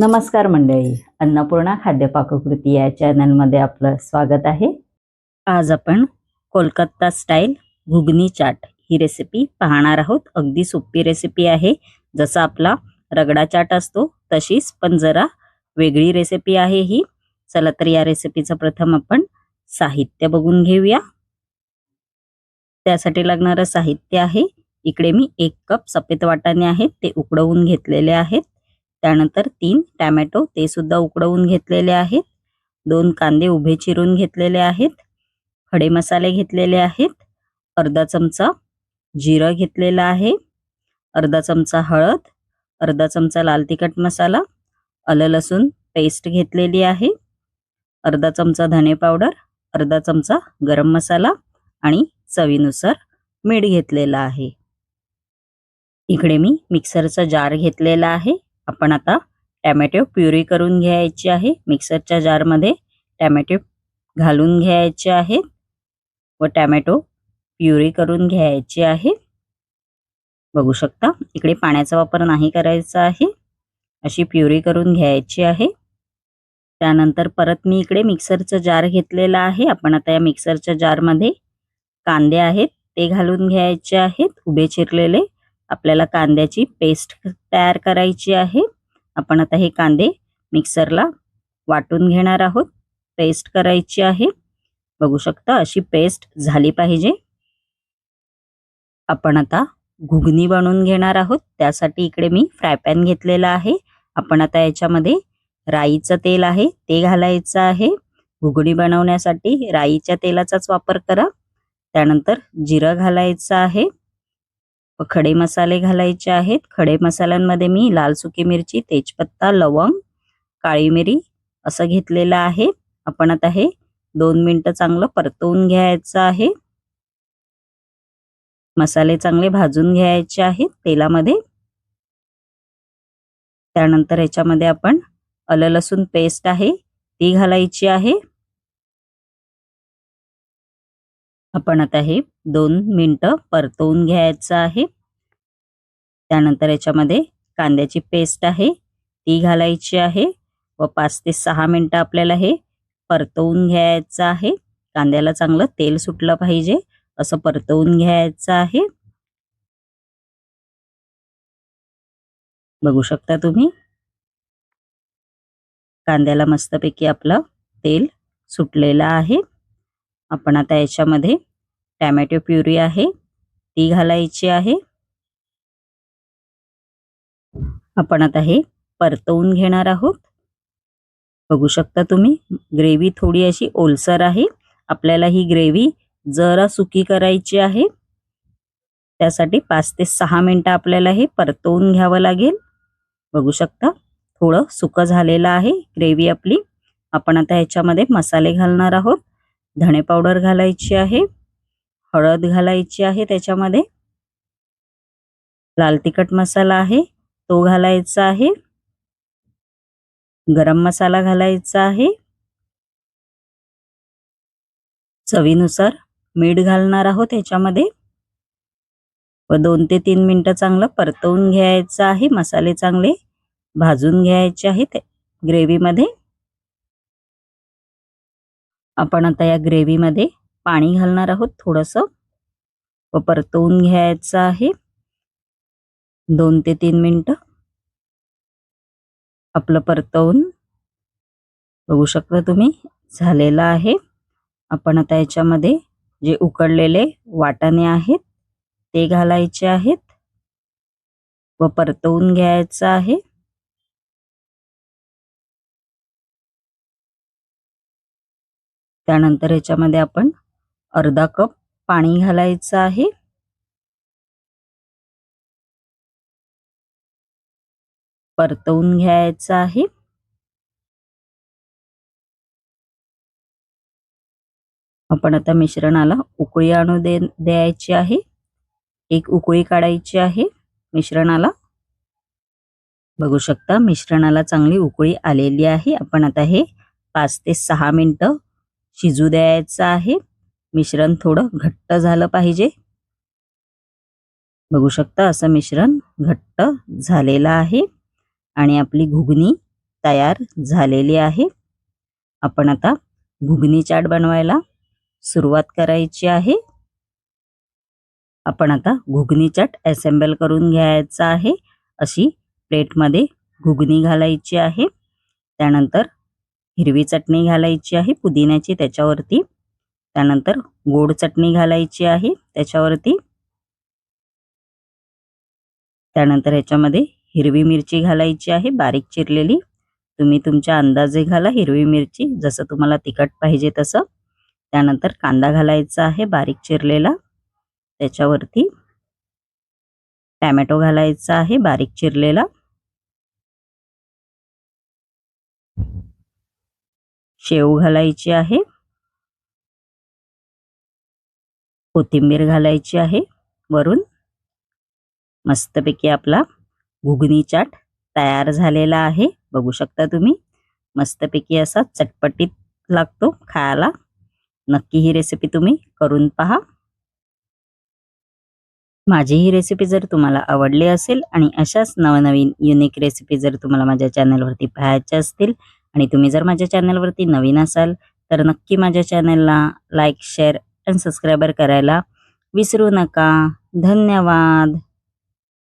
नमस्कार मंडळी. अन्नपूर्णा खाद्य पाककृती या चॅनलमध्ये आपलं स्वागत आहे. आज आपण कोलकाता स्टाईल घुगनी चाट ही रेसिपी पाहणार आहोत. अगदी सोपी रेसिपी आहे. जसा आपला रगडा चाट असतो तशीच पण जरा वेगळी रेसिपी आहे ही. चला तर या रेसिपीचं प्रथम आपण साहित्य बघून घेऊया. त्यासाठी लागणारं साहित्य आहे. इकडे मी एक कप सफेद वाटाणे आहेत ते उकडवून घेतलेले आहेत. त्यानंतर तीन टॅमॅटो ते सुद्धा उकडवून घेतलेले आहेत. दोन कांदे उभे चिरून घेतलेले आहेत. खडे मसाले घेतलेले आहेत. अर्धा चमचा जिरं घेतलेला आहे. अर्धा चमचा हळद अर्धा चमचा लाल तिखट मसाला आलं लसूण पेस्ट घेतलेली आहे. अर्धा चमचा धने पावडर अर्धा चमचा गरम मसाला आणि चवीनुसार मीठ घेतलेलं आहे. इकडे मी मिक्सरचा जार घेतलेला आहे. आपण आता टॅमॅटो प्युरी करून घ्यायची आहे. मिक्सरच्या जारमध्ये टॅमॅटो घालून घ्यायचे आहेत व टॅमॅटो प्युरी करून घ्यायची आहे. बघू शकता इकडे पाण्याचा वापर नाही करायचा आहे. अशी प्युरी करून घ्यायची आहे. त्यानंतर परत मी इकडे मिक्सरचं जार घेतलेला आहे. आपण आता या मिक्सरच्या जारमध्ये कांदे आहेत ते घालून घ्यायचे आहेत उभे चिरलेले. आपल्याला कांद्याची पेस्ट तयार करायची आहे. आपण आता हे कांदे मिक्सरला वाटून घेणार आहोत. पेस्ट करायची आहे. बघू शकता अशी पेस्ट झाली पाहिजे. आपण आता घुगनी बनवून घेणार आहोत. त्यासाठी इकडे मी फ्राय पॅन घेतलेला आहे. आपण आता याच्यामध्ये राईचं तेल आहे ते घालायचं आहे. घुगडी बनवण्यासाठी राईच्या तेलाचाच वापर करा. त्यानंतर जिरं घालायचं आहे. व खडे मसाले घालायचे आहेत. खडे मसाल्यांमध्ये मी लाल सुकी मिरची तेजपत्ता लवंग काळी मिरी असं घेतलेलं आहे. आपण आता हे दोन मिनटं चांगलं परतवून घ्यायचं आहे. मसाले चांगले भाजून घ्यायचे आहेत तेलामध्ये. त्यानंतर याच्यामध्ये आपण आलं लसूण पेस्ट आहे ती घालायची आहे. आपण आता हे दोन मिनटं परतवून घ्यायचं आहे. त्यानंतर याच्यामध्ये कांद्याची पेस्ट आहे ती घालायची आहे व पाच ते सहा मिनटं आपल्याला हे परतवून घ्यायचं आहे. कांद्याला चांगलं तेल सुटलं पाहिजे असं परतवून घ्यायचं आहे. बघू शकता तुम्ही? कांद्याला मस्तपैकी आपलं तेल सुटलेलं आहे. आपण आता याच्यामध्ये टॅमॅटो प्युरी आहे ती घालायची आहे. आपण आता हे परतवून घेणार आहोत. बघू शकता तुम्ही ग्रेव्ही थोडी अशी ओलसर आहे. आपल्याला ही ग्रेव्ही जरा सुकी करायची आहे. त्यासाठी पाच ते सहा मिनटं आपल्याला हे परतवून घ्यावं लागेल. बघू शकता थोडं सुकं झालेलं आहे ग्रेव्ही आपली. आपण आता ह्याच्यामध्ये मसाले घालणार आहोत. धणे पावडर घालायची आहे हळद घालायची आहे त्याच्यामध्ये. लाल तिखट मसाला आहे तो घालायचा आहे. गरम मसाला घालायचा आहे. चवीनुसार मीठ घालणार आहोत ह्याच्यामध्ये व दोन ते तीन मिनटं चांगलं परतवून घ्यायचं आहे मसाले चांगले भाजून घ्यायचे आहेत ग्रेव्हीमध्ये. आपण आता या ग्रेव्हीमध्ये पाणी घालणार आहोत थोडंसं. व परतवून घ्यायचं आहे. दोन ते तीन मिनटं. आपलं परतवून बघू शकता तुम्ही झालेलं आहे. आपण आता याच्यामध्ये जे उकडलेले वाटाणे आहेत ते घालायचे आहेत. व परतवून घ्यायचं आहे. त्यानंतर ह्याच्यामध्ये आपण अर्धा कप पाणी घालायचं आहे. परतवून घ्यायचं आहे. आपण आता मिश्रणाला उकळी आणू दे द्यायची आहे. एक उकळी काढायची आहे मिश्रणाला. बघू शकता मिश्रणाला चांगली उकळी आलेली आहे. आपण आता हे पाच ते सहा मिनटं शिजू द्यायचं आहे. मिश्रण थोडं घट्ट झालं पाहिजे. बघू शकता असं मिश्रण घट्ट झालेलं आहे आणि आपली घुगणी तयार झालेली आहे. आपण आता घुगणी चाट बनवायला सुरुवात करायची आहे. आपण आता घुगणी चाट असेंबल करून घ्यायचा आहे. अशी प्लेटमध्ये घुगणी घालायची आहे. त्यानंतर हिरवी चटणी घालायची आहे पुदिन्याची त्याच्यावरती. त्यानंतर गोड चटणी घालायची आहे त्याच्यावरती. त्यानंतर ह्याच्यामध्ये हिरवी मिरची घालायची आहे बारीक चिरलेली. तुम्ही तुमच्या अंदाजे घाला हिरवी मिरची जसं तुम्हाला तिखट पाहिजे तसं. त्यानंतर कांदा घालायचा आहे बारीक चिरलेला. त्याच्यावरती टॅमॅटो घालायचा आहे बारीक चिरलेला. शेव घालायची आहे. कोथिंबीर घालायची आहे. वरून मस्तपैकी आपला घुगणी चाट तयार झालेला आहे. बघू शकता तुम्ही मस्तपैकी असा चटपटीत लागतो खायला. नक्की ही रेसिपी तुम्ही करून पहा. माझी ही रेसिपी जर तुम्हाला आवडली असेल आणि अशाच नवनवीन युनिक रेसिपी जर तुम्हाला माझ्या चॅनलवरती पाहायच्या असतील आणि तुम्ही जर माझ्या चॅनलवरती नवीन असाल तर नक्की माझ्या चॅनलला लाईक शेअर अँड सबस्क्रायबर करायला विसरू नका. धन्यवाद.